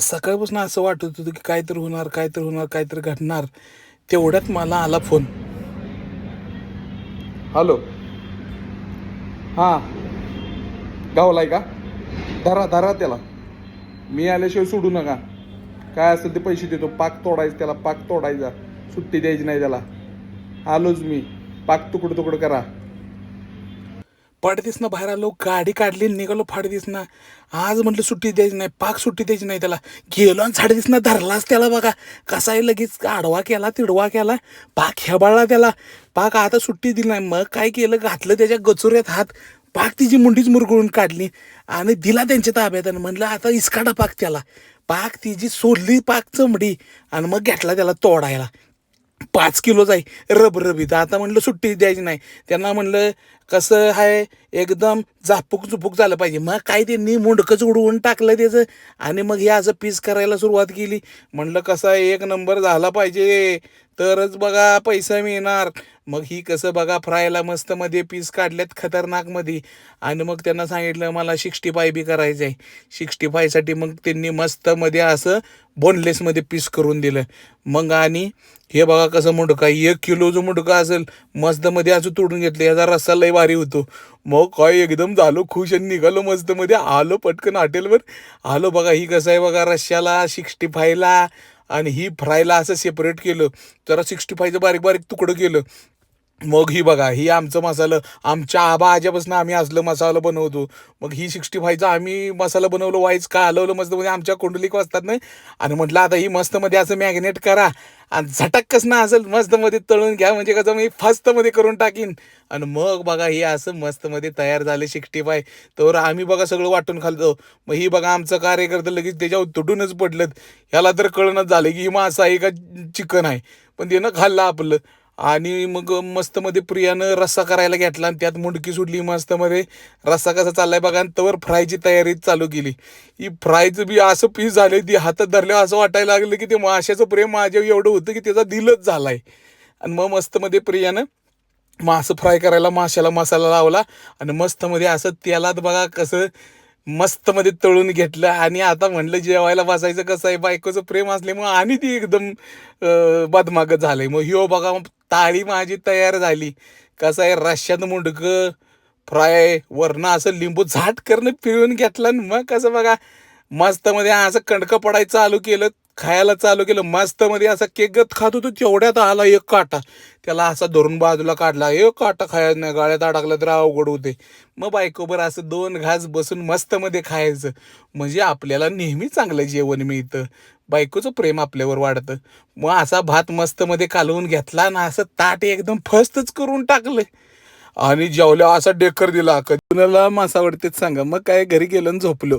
सकाळपासून असं वाटत होतं की काहीतरी होणार काहीतरी होणार काहीतरी घडणार. तेवढ्यात मला आला फोन हॅलो हां. गावलाय का? धरा धरा त्याला. मी आल्याशिवाय सोडू नका. काय असेल ते पैसे देतो. पाक तोडायचं त्याला पाक तोडायचा. सुट्टी द्यायची नाही त्याला. आलोच मी. पाक तुकडं तुकडं करा. पडतीसनं बाहेर आलो गाडी काढली निघालो फाडदिसनं. आज म्हटलं सुट्टी द्यायची नाही पाक सुट्टी द्यायची नाही त्याला. गेलो आणि साडेतीसनं धरलाच त्याला बघा. कसा आहे लगेच आडवा केला तिडवा केला पाक हेबाळला त्याला. पाक आता सुट्टी दिली नाही. मग काय केलं? घातलं त्याच्या गचुऱ्यात हात. पाक तिची मुंडीच मुरगळून काढली आणि दिला त्यांच्या ताब्यात आणि म्हटलं आता इसकाडा पाक त्याला. पाक तिची सोडली पाक चमडी आणि मग घेतला त्याला तोडायला. पाच किलो जाई रबरबीत. आता म्हणलं सुट्टी द्यायची नाही. त्यांना म्हणलं कसं आहे? एकदम झापूक झुपूक झालं पाहिजे. मग काय त्यांनी मुंडकंच उडवून टाकलं त्याचं? आणि मग हे असं पीस करायला सुरुवात केली. म्हणलं कसं आहे, एक नंबर झाला पाहिजे. तरच बघा पैसा मिळणार. मग ही कसं बघा फ्रायला मस्त मध्ये पीस काढल्यात खतरनाकमध्ये आणि मग त्यांना सांगितलं मला सिक्स्टी फाय बी करायचं आहे सिक्स्टी फायसाठी मग त्यांनी मस्त मध्ये असं बोनलेसमध्ये पीस करून दिलं. मग आणि हे बघा कसं मुंडका एक किलो जो मुंडका असेल मस्त मध्ये असं तोडून घेतलं. याचा रस्सा लय भारी होतो. मग काय एकदम झालो खुश आणि निघालो मस्त मध्ये. आलो पटकन हॉटेलवर. आलो बघा ही कसं आहे बघा रश्श्याला सिक्स्टी फायला आणि ही फ्रायला असं सेपरेट केलं. जरा सिक्स्टी फायचं बारीक बारीक तुकडं केलं. मग ही बघा ही आमचं मसालं आमच्या आबा आज्यापासून आम्ही असलं मसाला बनवतो. मग ही सिक्स्टी फायचा आम्ही मसाला बनवलं वाईच का हलवलं मस्त म्हणजे आमच्या कुंडलीक वाचतात नाही आणि म्हटलं आता ही मस्तमध्ये असं मॅग्नेट करा. आणि झटक कसं ना असेल मस्तमध्ये तळून घ्या म्हणजे कसं मी फस्तमध्ये करून टाकीन. आणि मग बघा हे असं मस्तमध्ये तयार झाले सिक्स्टी फाय तर आम्ही बघा सगळं वाटून खालतो मग ही बघा आमचं कार्यकर्ता लगेच त्याच्यावर तुटूनच पडलं ह्याला तर कळणच झालं की ही मासा आहे का चिकन आहे. पण त्यानं खाल्लं आपलं. आणि मग मस्तमध्ये प्रियानं रस्सा करायला घेतला आणि त्यात मुंडकी सुटली मस्तमध्ये. रस्सा कसा चाललाय बघा आणि तवर फ्रायची तयारी चालू केली. ही फ्रायचं बी असं पीस झाले ती हातात धरल्यावर असं वाटायला लागलं की ते माशाचं प्रेम माझ्यावर एवढं होतं की त्याचा दिलच झालाय. आणि मग मस्तमध्ये प्रियानं मासं फ्राय करायला माशाला मसाला लावला आणि मस्तमध्ये असं तेलात बघा कसं मस्तमध्ये तळून घेतलं. आणि आता म्हणलं जेवायला बसायचं कसं आहे बायकोचं प्रेम असल्यामुळं आणि ती एकदम बदमागत बदमागत झालंय. मग हिओ बघा ताळी माझी तयार झाली. कसं आहे रश्यात मुंडकं फ्राय वरनं असं लिंबू झाट करणं पिळून घेतलं मग कसं बघा मस्तमध्ये असं कणकं पडायचं चालू केलं खायला चालू केलं मस्तमध्ये असा गत खात होतो तेवढ्यात आला एक काटा. त्याला असा धरून बाजूला काढला एक काटा खायला नाही गाळ्यात अडकला तर अवघड होते. मग बायकोबर असं दोन घास बसून मस्तमध्ये खायचं. म्हणजे आपल्याला नेहमी चांगलं जेवण मिळतं. बायकोचं प्रेम आपल्यावर वाढतं. मग असा भात मस्तमध्ये कालवून घेतला ना असं ताट एकदम फस्तच करून टाकलं. आणि जेवल्या असा डेकर दिला कधी कुणाला मासा आवडतेच सांगा. मग काय घरी गेलं आणि झोपलो.